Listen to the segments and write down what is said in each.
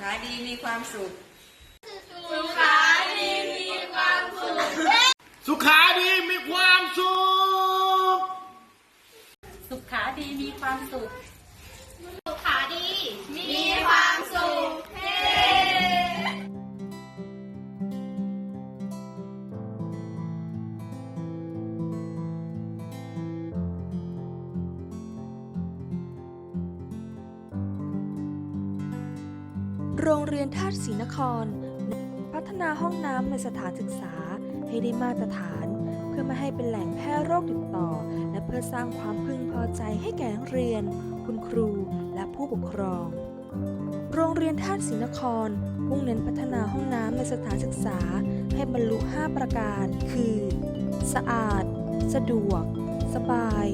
มีความสุข สุขาดีมีความสุข สุขาดีมีความสุข สุขาดีมีความสุข โรงเรียนธาตุศรีนคร พัฒนาห้องน้ำในสถานศึกษาให้ได้มาตรฐาน เพื่อไม่ให้เป็นแหล่งแพร่โรคติดต่อ และเพื่อสร้างความพึงพอใจให้แก่นักเรียน คุณครูและผู้ปกครอง โรงเรียนธาตุศรีนครมุ่งเน้นพัฒนาห้องน้ำในสถานศึกษา ให้บรรลุ 5 ประการ คือ สะอาด สะดวก สบาย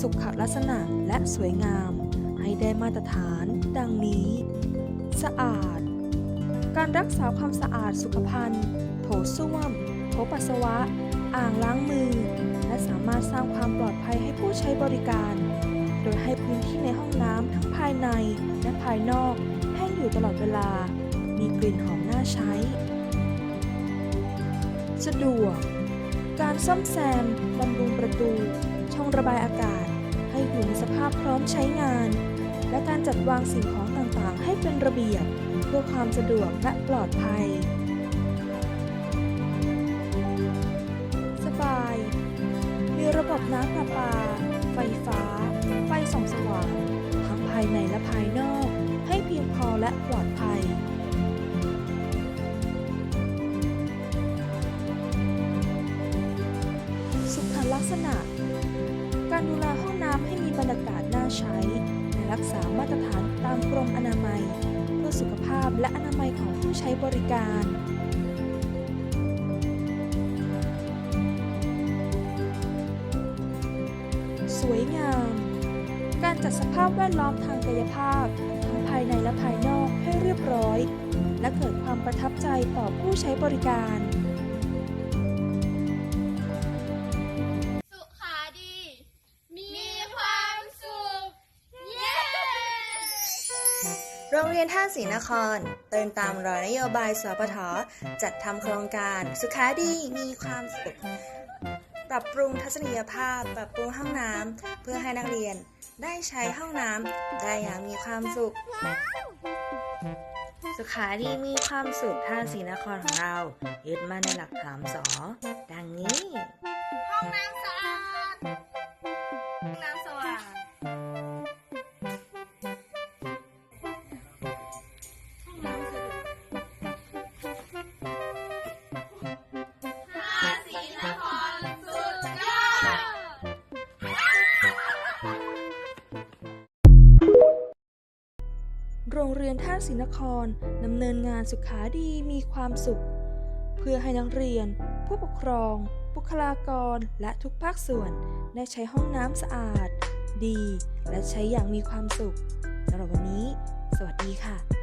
สุขลักษณะและสวยงาม ให้ได้มาตรฐาน ดังนี้ สะอาด การรักษาความสะอาดสุขภัณฑ์ โถส้วม โถปัสสาวะ อ่างล้างมือ และสามารถสร้างความปลอดภัยให้ผู้ใช้บริการ โดยให้พื้นที่ในห้องน้ำทั้งภายในและภายนอกแห้งอยู่ตลอดเวลา มีกลิ่นหอมน่าใช้ สะดวก การซ่อมแซมบำรุงประตู ช่องระบายอากาศ ให้อยู่ในสภาพพร้อมใช้งาน และการจัดวางสิ่งของ ต่างๆ ให้เป็นระเบียบเพื่อความสะดวกและปลอดภัย สบาย มีระบบน้ำประปา ไฟฟ้า ไฟส่องสว่างทั้งภายในและภายนอก ให้เพียงพอและปลอดภัยสุขลักษณะ การดูแลห้องน้ำให้มีบรรยากาศน่าใช้ รักษามาตรฐานตามกรมอนามัย เพื่อสุขภาพและอนามัยของผู้ใช้บริการสวยงาม การจัดสภาพแวดล้อมทางกายภาพ ทั้งภายในและภายนอกให้เรียบร้อย และเกิดความประทับใจต่อผู้ใช้บริการ โรงเรียนท่าศรีนคร เตินตามรอยนโยบายสปทจัดทำโครงการสุขาดีมีความสุข ปรับปรุงทัศนียภาพ ปรับปรุงห้องน้ำเพื่อให้นักเรียนได้ใช้ห้องน้ำได้อย่างมีความสุข สุขาดีมีความสุขท่าศรีนครของเรา ยึดมั่นในหลักสามสอดังนี้ ห้องน้ำสะอาด รงเรียนท่าศรีนครดำเนินงานสุขาดีมีความสุข เพื่อให้นักเรียน ผู้ปกครอง บุคลากรและทุกภาคส่วน ได้ใช้ห้องน้ำสะอาด ดี และใช้อย่างมีความสุขสำหรับวันนี้ สวัสดีค่ะ